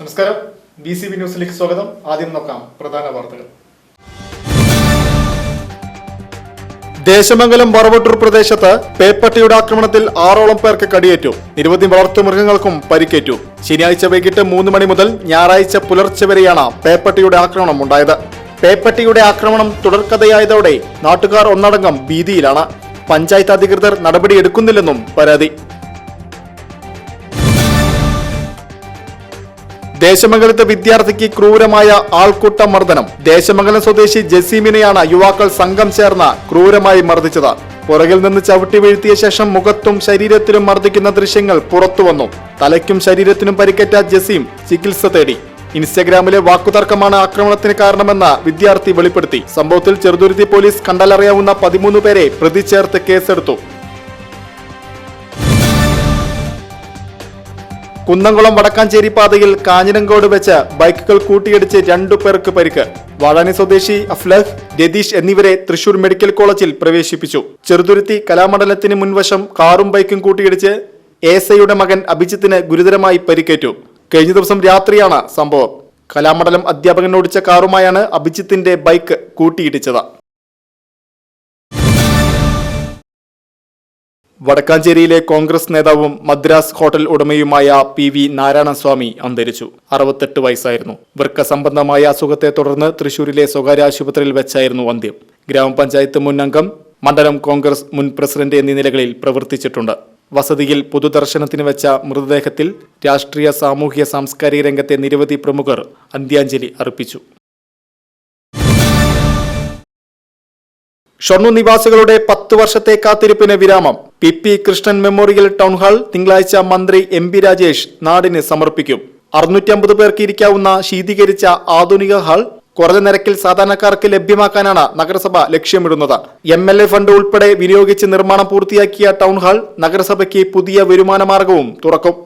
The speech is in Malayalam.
നമസ്കാരം. ബി സി ബി ന്യൂസിലേക്ക് സ്വാഗതം. ആദ്യം നോക്കാം പ്രധാന വാർത്തകൾ. ദേശമംഗലം വറവട്ടൂർ പ്രദേശത്ത് പേപ്പട്ടിയുടെ ആക്രമണത്തിൽ ആറോളം പേർക്ക് കടിയേറ്റു. നിരവധി വളർത്തുമൃഗങ്ങൾക്കും പരിക്കേറ്റു. ശനിയാഴ്ച വൈകിട്ട് മൂന്ന് മണി മുതൽ ഞായറാഴ്ച പുലർച്ചെ വരെയാണ് പേപ്പട്ടിയുടെ ആക്രമണം ഉണ്ടായത്. പേപ്പട്ടിയുടെ ആക്രമണം തുടർക്കഥയായതോടെ നാട്ടുകാർ ഒന്നടങ്കം ഭീതിയിലാണ്. പഞ്ചായത്ത് അധികൃതർ നടപടിയെടുക്കുന്നില്ലെന്നും പരാതി. ദേശമംഗലത്തെ വിദ്യാർത്ഥിക്ക് ക്രൂരമായ ആൾക്കൂട്ട മർദ്ദനം ദേശമംഗലം സ്വദേശി ജസീമിനെയാണ് യുവാക്കൾ സംഘം ചേർന്ന് ക്രൂരമായി മർദ്ദിച്ചത്. പുറകിൽ നിന്ന് ചവിട്ടി വീഴ്ത്തിയ ശേഷം മുഖത്തും ശരീരത്തിലും മർദ്ദിക്കുന്ന ദൃശ്യങ്ങൾ പുറത്തുവന്നു തലയ്ക്കും ശരീരത്തിനും പരിക്കേറ്റ ജസീം ചികിത്സ തേടി. ഇൻസ്റ്റഗ്രാമിലെ വാക്കുതർക്കമാണ് ആക്രമണത്തിന് കാരണമെന്ന് വിദ്യാർത്ഥി വെളിപ്പെടുത്തി. സംഭവത്തിൽ ചെറുതുരുത്തി പോലീസ് കണ്ടാലറിയാവുന്ന പതിമൂന്ന് പേരെ പ്രതി ചേർത്ത് കേസെടുത്തു. കുന്നംകുളം വടക്കാഞ്ചേരി പാതയിൽ കാഞ്ഞിരങ്കോട് വെച്ച് ബൈക്കുകൾ കൂട്ടിയിടിച്ച് രണ്ടു പേർക്ക് പരിക്ക്. വാഴാനി സ്വദേശി അഫ്ലഹ് രതീഷ് എന്നിവരെ തൃശൂർ മെഡിക്കൽ കോളേജിൽ പ്രവേശിപ്പിച്ചു. ചെറുതുരുത്തി കലാമണ്ഡലത്തിന് മുൻവശം കാറും ബൈക്കും കൂട്ടിയിടിച്ച് എസ്ഐയുടെ മകൻ അഭിജിത്തിന് ഗുരുതരമായി പരിക്കേറ്റു. കഴിഞ്ഞ ദിവസം രാത്രിയാണ് സംഭവം. കലാമണ്ഡലം അധ്യാപകനോടിച്ച കാറുമായാണ് അഭിജിത്തിന്റെ ബൈക്ക് കൂട്ടിയിടിച്ചത്. വടക്കാഞ്ചേരിയിലെ കോൺഗ്രസ് നേതാവും മദ്രാസ് ഹോട്ടൽ ഉടമയുമായ പി വി നാരായണസ്വാമി അന്തരിച്ചു. അറുപത്തെട്ട് വയസ്സായിരുന്നു. വൃക്ക സംബന്ധമായ അസുഖത്തെ തുടർന്ന് തൃശൂരിലെ സ്വകാര്യ ആശുപത്രിയിൽ വെച്ചായിരുന്നു അന്ത്യം. ഗ്രാമപഞ്ചായത്ത് മുൻ അംഗം മണ്ഡലം കോൺഗ്രസ് മുൻ പ്രസിഡന്റ് എന്നീ നിലകളിൽ പ്രവർത്തിച്ചിട്ടുണ്ട്. വസതിയിൽ പൊതുദർശനത്തിന് വെച്ച മൃതദേഹത്തിൽ രാഷ്ട്രീയ സാമൂഹ്യ സാംസ്കാരിക രംഗത്തെ നിരവധി പ്രമുഖർ അന്ത്യാഞ്ജലി അർപ്പിച്ചു. ഷൊർണൂർ നിവാസികളുടെ പത്ത് വർഷത്തെ കാത്തിരിപ്പിന് വിരാമം. P P Krishnan memorial town hall തിങ്കളാഴ്ച മന്ത്രി എം പി രാജേഷ് നാടിന് സമർപ്പിക്കും. അറുന്നൂറ്റമ്പത് പേർക്ക് ഇരിക്കാവുന്ന ശീതീകരിച്ച ആധുനിക ഹാൾ കുറഞ്ഞ നിരക്കിൽ സാധാരണക്കാർക്ക് ലഭ്യമാക്കാനാണ് നഗരസഭ ലക്ഷ്യമിടുന്നത്. എം എൽ എ ഫണ്ട് ഉൾപ്പെടെ വിനിയോഗിച്ച് നിർമ്മാണം പൂർത്തിയാക്കിയ ടൗൺ ഹാൾ നഗരസഭയ്ക്ക് പുതിയ വരുമാന മാർഗവും തുറക്കും.